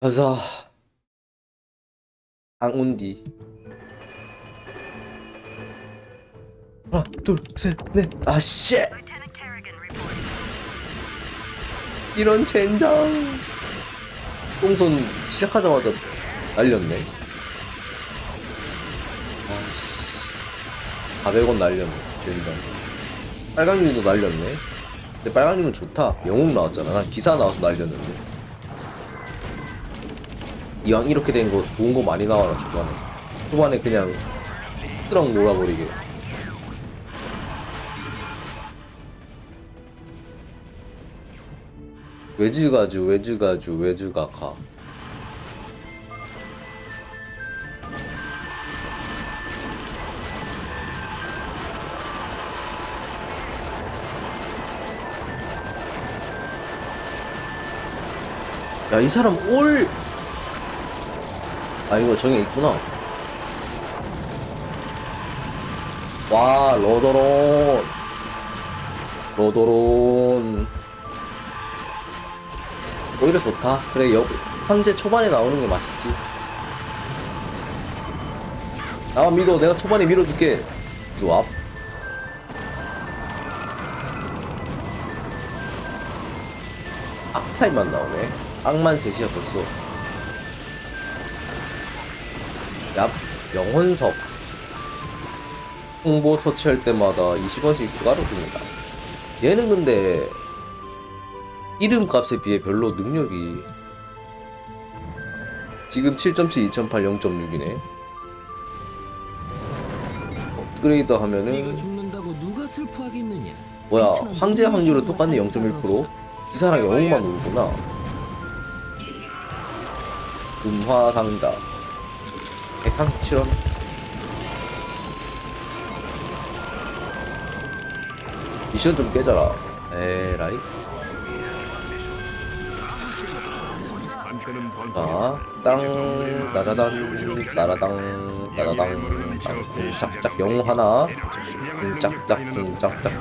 가자. 앙운디. 하나, 둘, 셋, 넷. 아, 씨! 이런 젠장. 똥손 시작하자마자 날렸네. 아 씨. 400원 날렸네, 젠장. 빨강님도 날렸네. 근데 빨강님은 좋다. 영웅 나왔잖아. 난 기사 나와서 날렸는데. 이왕 이렇게 된 거 좋은 거 많이 나와라 초반에. 초반에 그냥 트럭 놀아버리게. 외즈가주 외즈가주 외즈가가 야이 사람 올 아 이거 정해 있구나. 와 로도론. 로도론. 오히려 좋다? 그래 여, 황제 초반에 나오는 게 맛있지. 나만 믿어. 내가 초반에 밀어줄게. 주압 악타임만 나오네. 악만 셋이야 벌써 영혼석. 홍보 터치할 때마다 20원씩 추가로 줍니다. 얘는 근데 이름값에 비해 별로 능력이 지금 7.7, 2008, 0.6이네. 업그레이드 하면은 죽는다고 누가 슬퍼하겠느냐? 뭐야 황제 확률은 똑같네 할 사람 0.1% 없어. 기사랑 영웅만 오르구나. 음화 상자 137원 미션 좀 깨져라 에라이 자, 땅, 나다당, 나라당, 나다당, 땅, 짝짝 영웅 하나, 짝짝, 짝짝,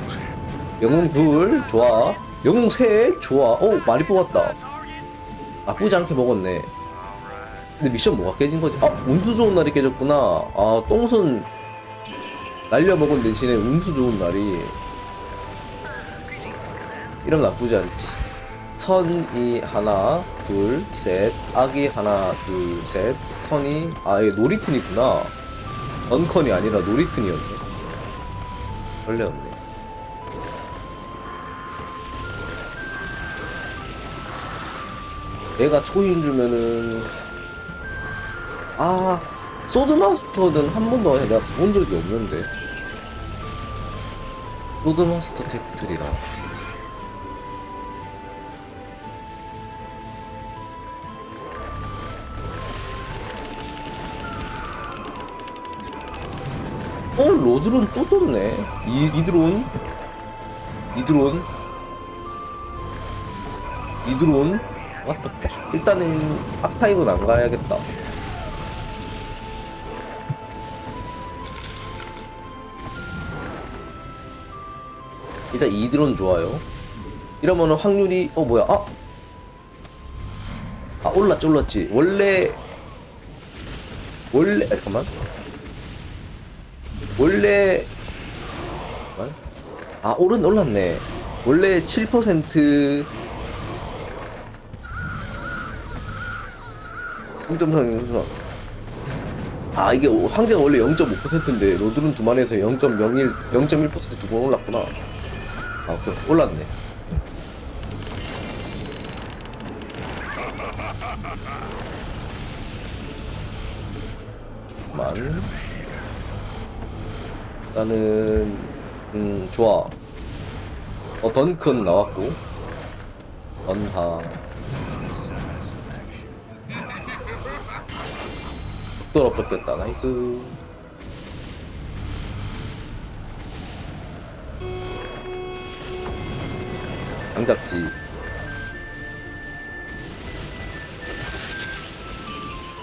영웅 둘, 좋아. 영웅 셋, 좋아. 오, 많이 뽑았다. 나쁘지 않게 먹었네. 근데 미션 뭐가 깨진 거지? 아, 운수 좋은 날이 깨졌구나. 아, 똥손 날려 먹은 대신에 운수 좋은 날이. 이러면 나쁘지 않지. 선이 하나, 둘, 셋. 악이 하나, 둘, 셋. 선이, 아, 이게 놀이튼이구나. 언컨이 아니라 놀이튼이었네. 걸렸네. 내가 초인 주면은 아 소드마스터는 한 번도 내가 본 적이 없는데. 소드마스터 테크트리라. 어 로드론 또 떴네. 이, 이드론? 이드론? 이드론? 왔다 일단은 악타입은 안 가야겠다 일단 이드론 좋아요. 이러면은 확률이 어 뭐야? 아! 아 올랐지 올랐지. 원래 원래 아, 잠깐만. 원래 잠깐만. 아 오른 올랐네. 원래 7% 0.3 아 이게 오- 황제가 원래 0.5%인데 로드룬 두만에서 0.01 0.1%두 번 올랐구나 아 오케이 올랐네. 만. 일단은 음 좋아. 어 던큰 나왔고? 던하. 또 럽적됐다. 나이스 장잡지.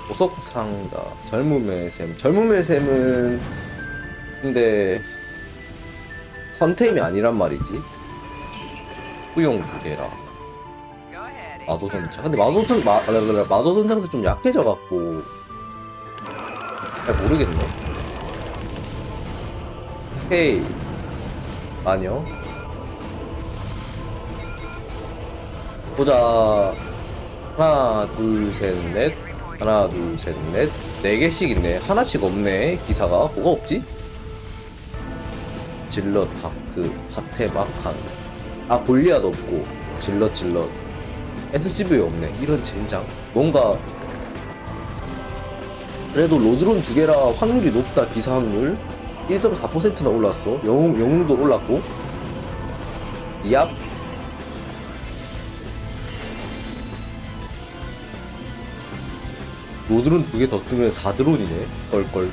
보석 상자. 젊음의 샘. 젊음의 샘은 근데 선템이 아니란 말이지. 후용 ahead, 마도전차. 근데 마도전 마, 마도전차도 좀 약해져 갖고. 잘 모르겠네. 헤이. 아니요 보자. 하나 둘 셋 넷. 하나 둘 셋 넷. 네 개씩 있네. 하나씩 없네. 기사가. 뭐가 없지? 질럿 다크 하테 마칸 아 골리앗 없고. 질럿 질럿. SCV 없네. 이런 젠장. 뭔가 그래도 로드론 두 개라 확률이 높다 기사 확률. 1.4%나 올랐어. 영웅, 영웅도 올랐고. 얍 로드론 두 개 더 뜨면 4드론이네 껄껄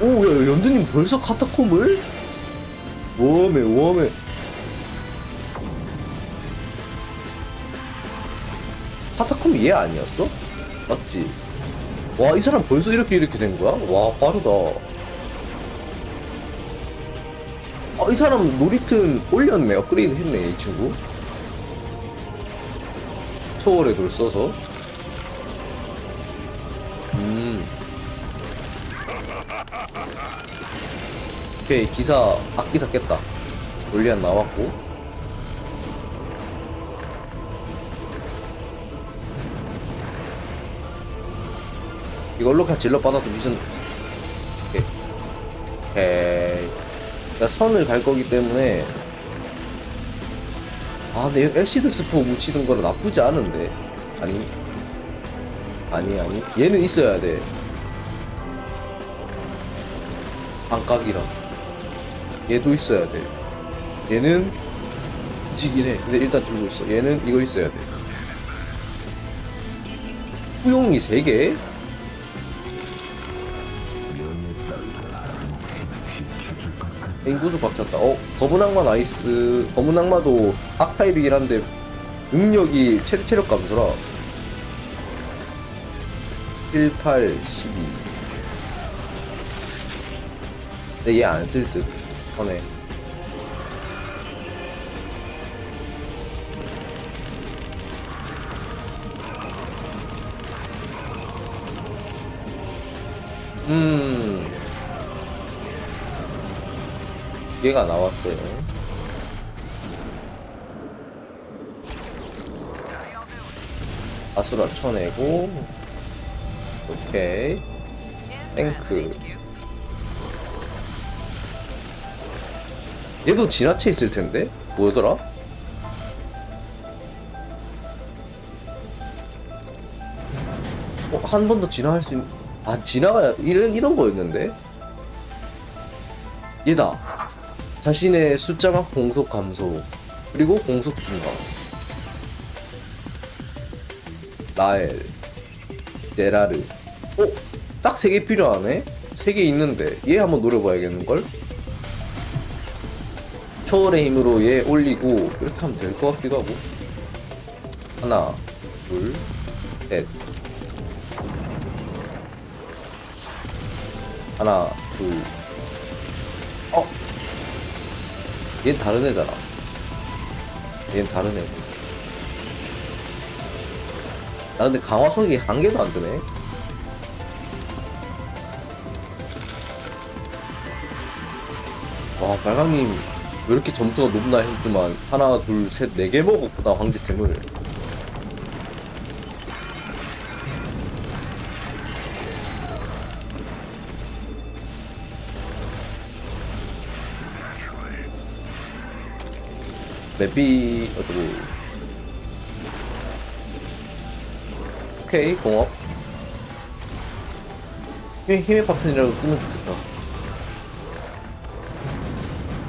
오야 연두님 벌써 카타콤을? 웜에 웜에 카타콤이 얘 아니었어? 맞지? 와 이 사람 벌써 이렇게 이렇게 된 거야? 와 빠르다 아 이 사람 놀이튼 올렸네 업그레이드 했네 이 친구 초월의 돌 써서. 음. 오케이 기사 악기사 깼다. 올리안 나왔고. 이걸로 그냥 질러 받아도 미션 오케이. 오케이 나 선을 갈 거기 때문에 아 근데 엘시드 스포 묻히는 거는 나쁘지 않은데. 아니. 아니 아니. 얘는 있어야 돼. 안각이라 얘도 있어야 돼. 얘는 해. 근데 일단 들고 있어. 얘는 이거 있어야 돼. 후용이 3개? 인구수 박쳤다. 어, 검은 악마 나이스. 검은 악마도 악타입이긴 한데 능력이 최대 체력 감소라. 1, 8, 12. 근데 얘 안 쓸 듯. 하네. 음. 얘가 나왔어요. 아수라 쳐내고 오케이. 탱크. 얘도 지나쳐 있을 텐데? 뭐더라? 어, 한 번더 진화할 수 있... 아 진화가 이런 이런 거였는데? 얘다 자신의 숫자만 공속 감소 그리고 공속 증가 라엘 데라르 어? 딱세개 필요하네? 세개 있는데 얘 한번 노려봐야겠는걸? 초월의 힘으로 얘 올리고 이렇게 하면 될 것 같기도 하고 하나 둘셋 하나 둘 얘는 다른 애잖아. 얘는 다른 애. 나 근데 강화석이 한 개도 안 되네. 와, 발광님, 왜 이렇게 점수가 높나 했더만, 하나, 둘, 셋, 네 개 먹었구나, 황제템을. 맵이 어쩌고 오케이 공업. 힘의, 힘의 파편이라도 뜨면 좋겠다.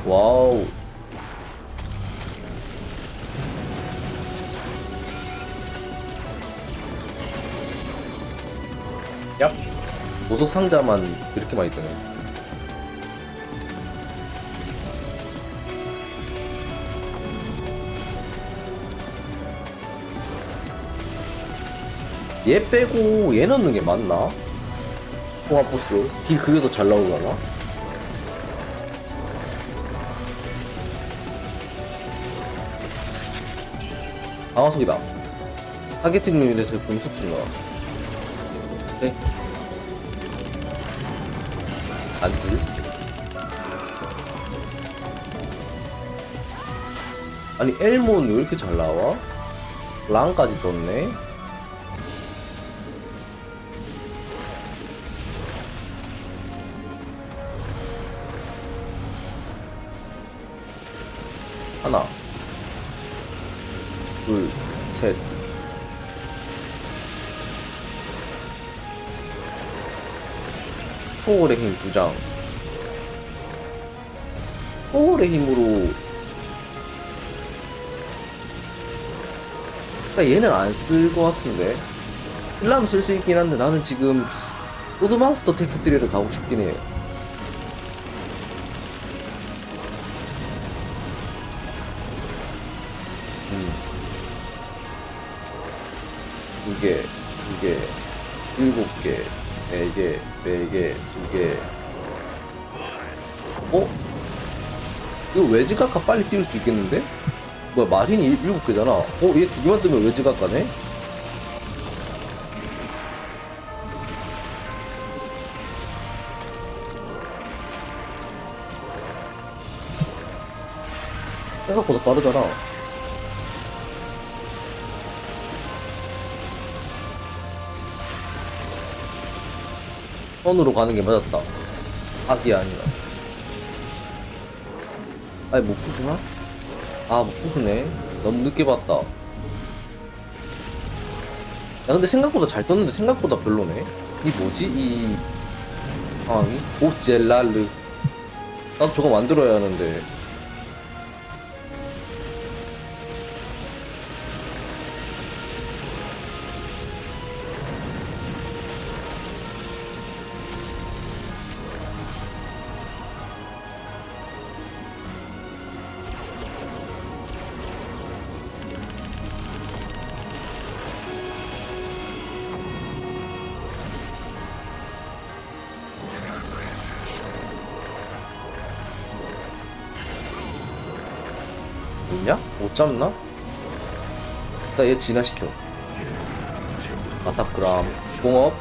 와우. 야 보석 상자만 이렇게 많이 뜨네 얘 빼고 얘 넣는 게 맞나? 보스 딜 그게 더 잘 나오려나? 방어석이다 타겟팅 유닛의 공속 증가 오케이 안질 아니 엘몬 왜 이렇게 잘 나와? 랑까지 떴네 하나 둘셋. 초월의 힘 두장. 초월의 힘으로. 그러니까 얘는 안 쓸 것 같은데. 힐라면 쓸수 있긴 한데 나는 지금 로드마스터 테크트리를 가고 싶긴 해 음. 개, 두 개, 일곱 개, 네 개, 네 개, 두 개. 어? 이거 외지각가 빨리 띄울 수 있겠는데? 뭐야 마린이 일- 일곱 개잖아. 어? 얘 두 개만 뜨면 외지각가네? 생각보다 빠르잖아. 선으로 가는 게 맞았다. 악이 아니라. 아니, 못 부수나? 아, 못 부수네. 너무 늦게 봤다. 야, 근데 생각보다 잘 떴는데 생각보다 별로네. 이 뭐지? 이 상황이? 오, 젤랄르. 나도 저거 만들어야 하는데. 잡나? 나얘 진화시켜. 아타크람. 공업.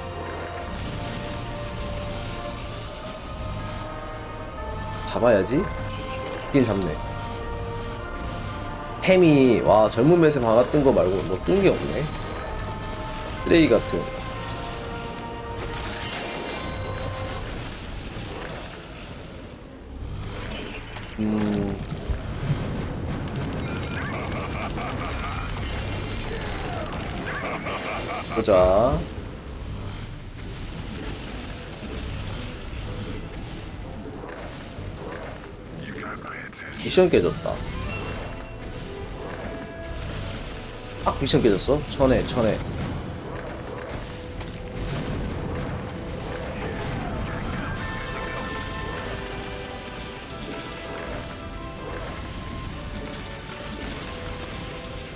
잡아야지. 긴 잡네. 템이, 와, 젊은 매세 방아 뜬거 말고 뭐 뜬 게 없네. 쓰레기 같은. 음. 보자. 미션 깨졌다. 아, 미션 깨졌어? 천에, 천에.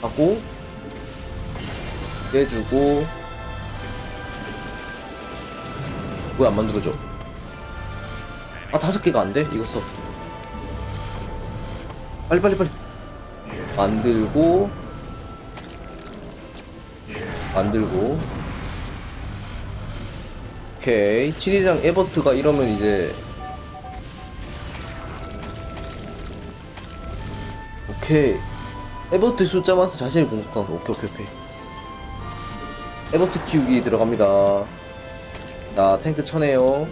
하고, 깨주고, 왜 안 만들어져? 아 다섯 개가 안 돼? 이거 써. 빨리 빨리 빨리. 만들고 만들고. 오케이 친위장 에버트가 이러면 이제 오케이 에버트 숫자 많아서 자신이 공속한다 오케이 오케이 오케이 에버트 키우기 들어갑니다 자 탱크 쳐내요.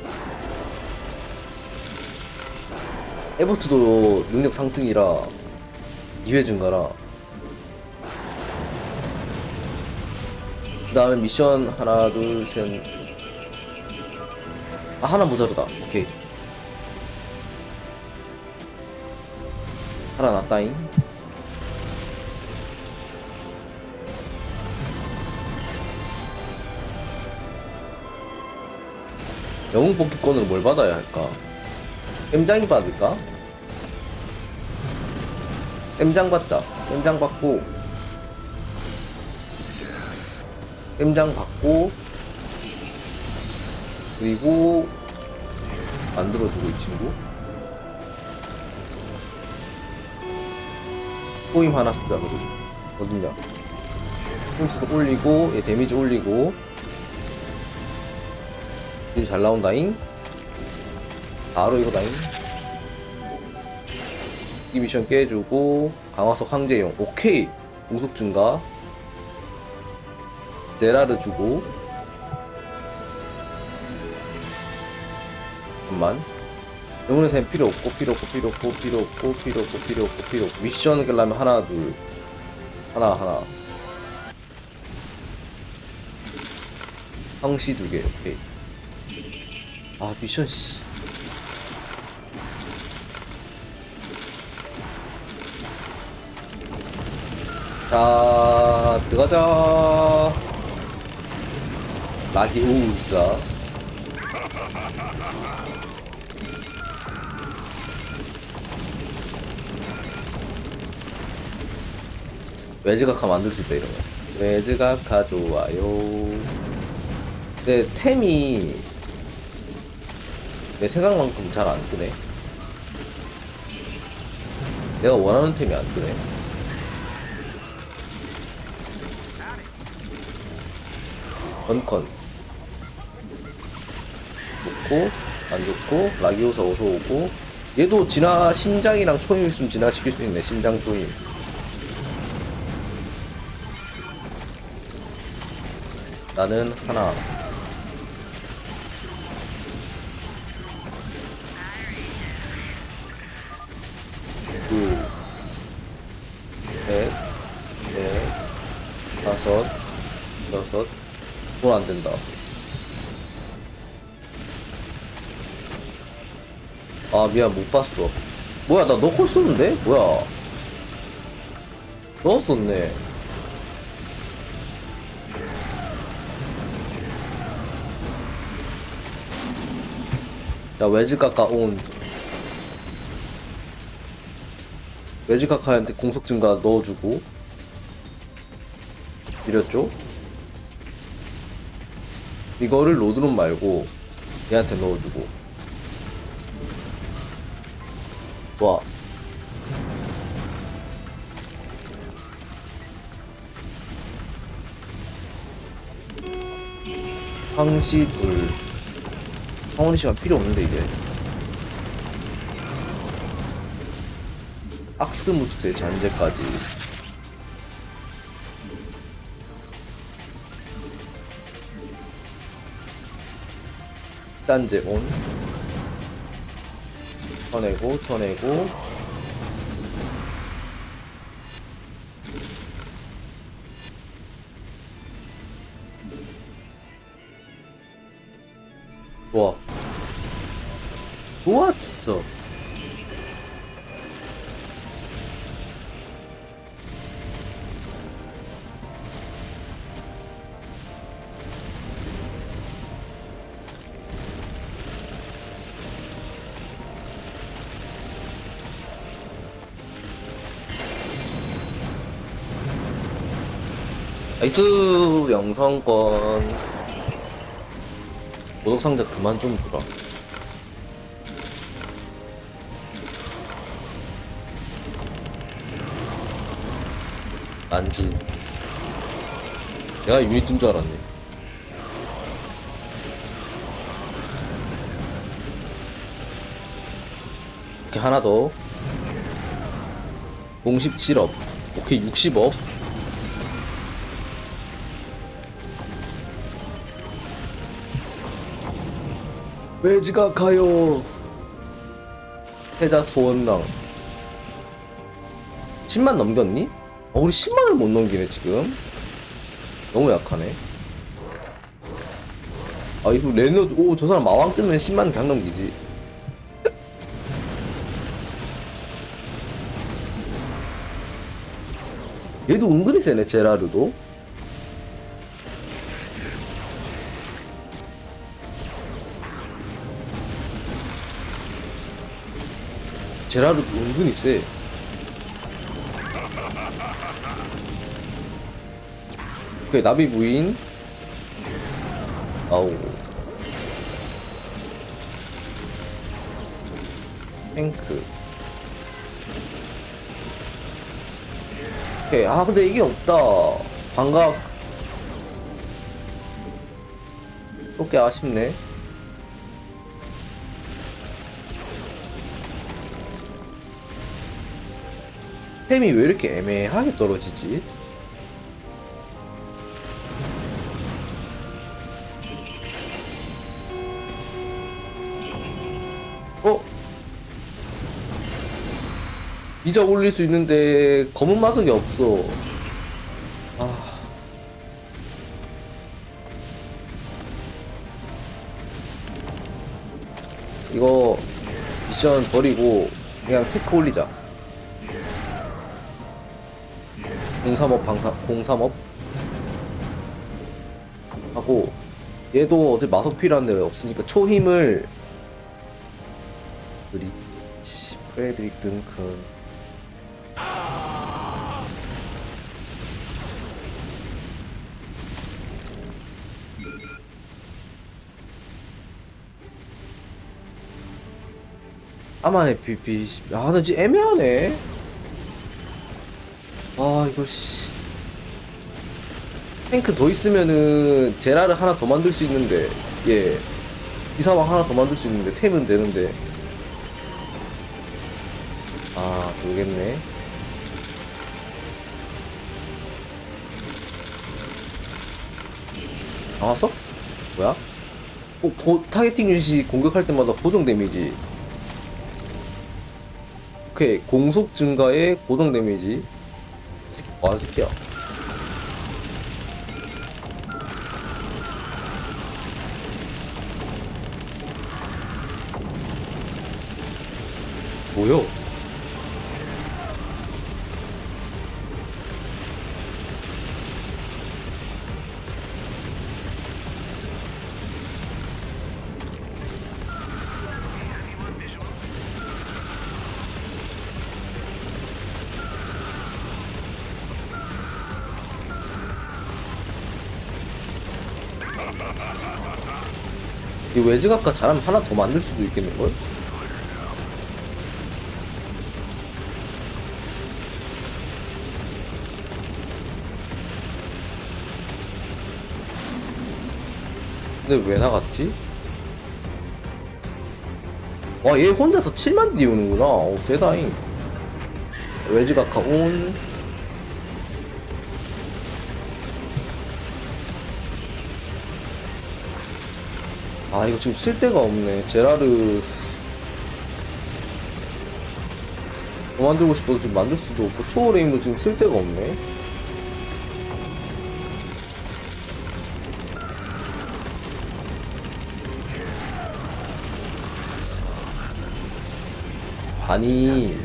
에버트도 능력 상승이라 2회 증가라. 그 다음에 미션 하나 둘셋 아 하나 모자르다. 오케이. 하나 났다잉 영웅 뽑기권으로 뭘 받아야 할까? M장이 받을까? M장 받자. M장 받고 M장 받고 그리고 만들어주고 이 친구 포임 하나 쓰자 그리고 어딨냐 포인트도 올리고 얘 데미지 올리고 딜 잘 나온다잉. 바로 이거다잉. 이 미션 깨주고 강화석 황제용. 오케이. 우속 증가. 제라르 주고. 잠깐만. 영혼의 샘 필요 없고 필요 없고 필요 없고 필요 없고 필요 없고 필요 없고 필요 없고. 미션 끌려면 하나 둘. 하나 하나. 황시 두개. 오케이 아 미션 씨 자, 들어가자. 라기 우우사. 외지각화 만들 수 있다 이러면. 외지각화 좋아요. 근데 템이 내 생각만큼 잘 안 뜨네. 내가 원하는 템이 안 뜨네. 건컨 좋고 안 좋고 라기오사 어서 오고 얘도 진화 심장이랑 초임 있으면 진화 시킬 수 있네 심장 초임 나는 하나 다섯 여섯 돈안 된다. 아 미안 못 봤어. 뭐야 나 넣고 있었는데? 뭐야? 넣었었네. 자 외지카카 온. 외지카카한테 공속 증가 넣어주고 이렸죠? 이거를 로드론 말고 얘한테 넣어주고. 와. 황시 둘. 황원이 씨가 필요 없는데 이게. 악스 무스의 잔재까지 단제 온. 쳐내고 쳐내고 나이스 영성권. 보석상자 그만 좀 주라 안주. 내가 유닛 뜬 줄 알았네. 이렇게 하나 더. 07업 오케이 60업 외지가 가요. 해자 소원당. 10만 넘겼니? 어, 우리 10만을 못 넘기네, 지금. 너무 약하네. 아, 이거 레너, 오, 저 사람 마왕 뜨면 10만 그냥 넘기지. 얘도 은근히 세네, 제라르도. 제라르도 은근히 세. 그 나비 부인. 아우. 탱크. 오케이 아 근데 이게 없다. 반갑. 오케이 아쉽네. 템이 왜 이렇게 애매하게 떨어지지? 어? 이자 올릴 수 있는데 검은 마석이 없어. 아. 이거 미션 버리고 그냥 테크 올리자. 035 방사 035 하고 얘도 마석 필요한데 왜 없으니까 초힘을 리치 프레드릭 든큰. 아만의 BP 아 근데 진짜 애매하네 아 이거 씨. 탱크 더 있으면은 제라를 하나 더 만들 수 있는데 예. 이사왕 하나 더 만들 수 있는데 템은 되는데. 아 모르겠네. 나왔어? 뭐야? 어, 고, 타겟팅 유닛이 공격할 때마다 고정 데미지. 오케이 공속 증가에 고정 데미지 이 새끼 뭐하는 새끼야 뭐요? 이 외지각가 잘하면 하나 더 만들 수도 있겠는걸? 근데 왜 나갔지? 와, 얘 혼자서 7만 띄우는구나. 오, 세다잉. 외지각가 온. 아, 이거 지금 쓸 데가 없네. 제라르. 더 만들고 싶어도 지금 만들 수도 없고, 초월에임도 지금 쓸 데가 없네. 아니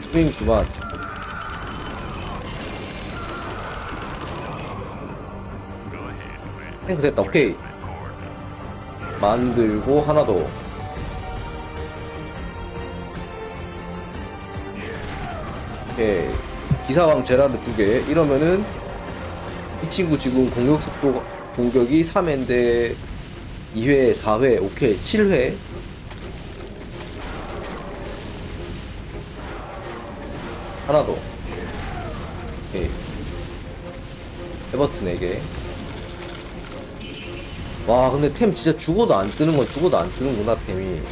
스윙 그만 탱크 됐다 오케이 만들고 하나 더. 오케이. 기사왕 제라르 두개. 이러면은 이 친구 지금 공격 속도 공격이 3회인데 2회, 4회, 오케이. 7회. 하나 더. 오케이. 에버튼 4개 와 근데 템 진짜 죽어도 안 뜨는 건 죽어도 안 뜨는구나 템이.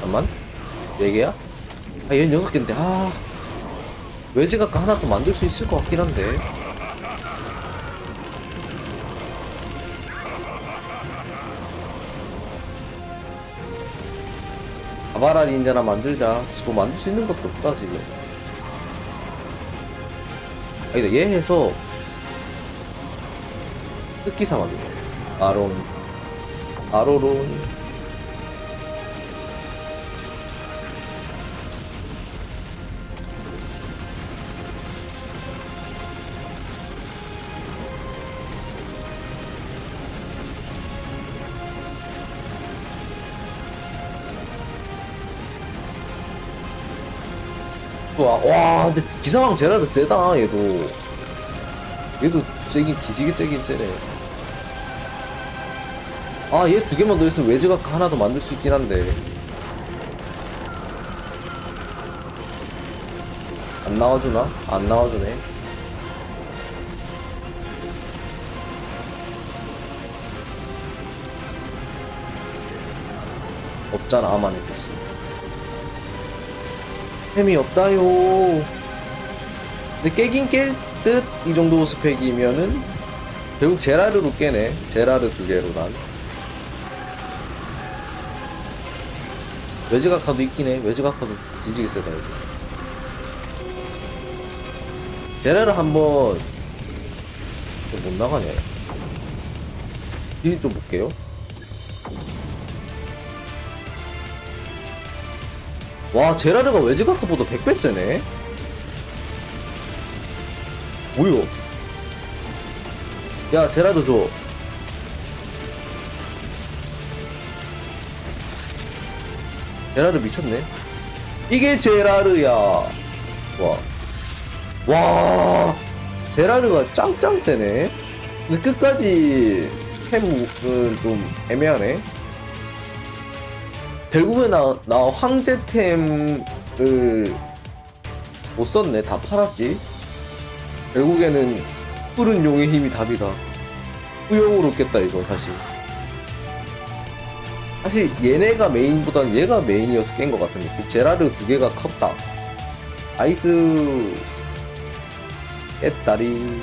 잠깐만. 4개야? 아 얘는 6개인데 아. 외지각가 하나 더 만들 수 있을 것 같긴 한데. 아바라 닌자나 만들자. 지금 만들 수 있는 것도 없다 지금. 아니다 얘 해서 흑기사 만들자 아론. 아로론. 와, 와, 근데 기사왕 제라르 세다, 얘도. 얘도 세긴, 뒤지게 세긴 세네. 아, 얘 두 개만 더 있으면 외지각 하나 더 만들 수 있긴 한데. 안 나와주나? 안 나와주네. 없잖아, 아만 했겠지. 템이 없다요. 근데 깨긴 깰 듯 이 정도 스펙이면은 결국 제라르로 깨네. 제라르 두 개로 난. 외지가 카도 있긴 해. 외지가 카도 뒤지게 세다 이거. 제라르 한번 못 나가네. 딜좀 볼게요. 와 제라르가 외지가카보다 100배 세네. 뭐야? 야 제라르 줘. 제라르 미쳤네. 이게 제라르야. 와. 와. 제라르가 짱짱 세네. 근데 끝까지 템은 좀 애매하네. 결국에 나, 나 황제템을 못 썼네. 다 팔았지. 결국에는 푸른 용의 힘이 답이다. 후용으로 깼다, 이건 사실. 사실 얘네가 메인보다는 얘가 메인이어서 깬 것 같은데. 그 제라르 두 개가 컸다. 아이스 깼다리.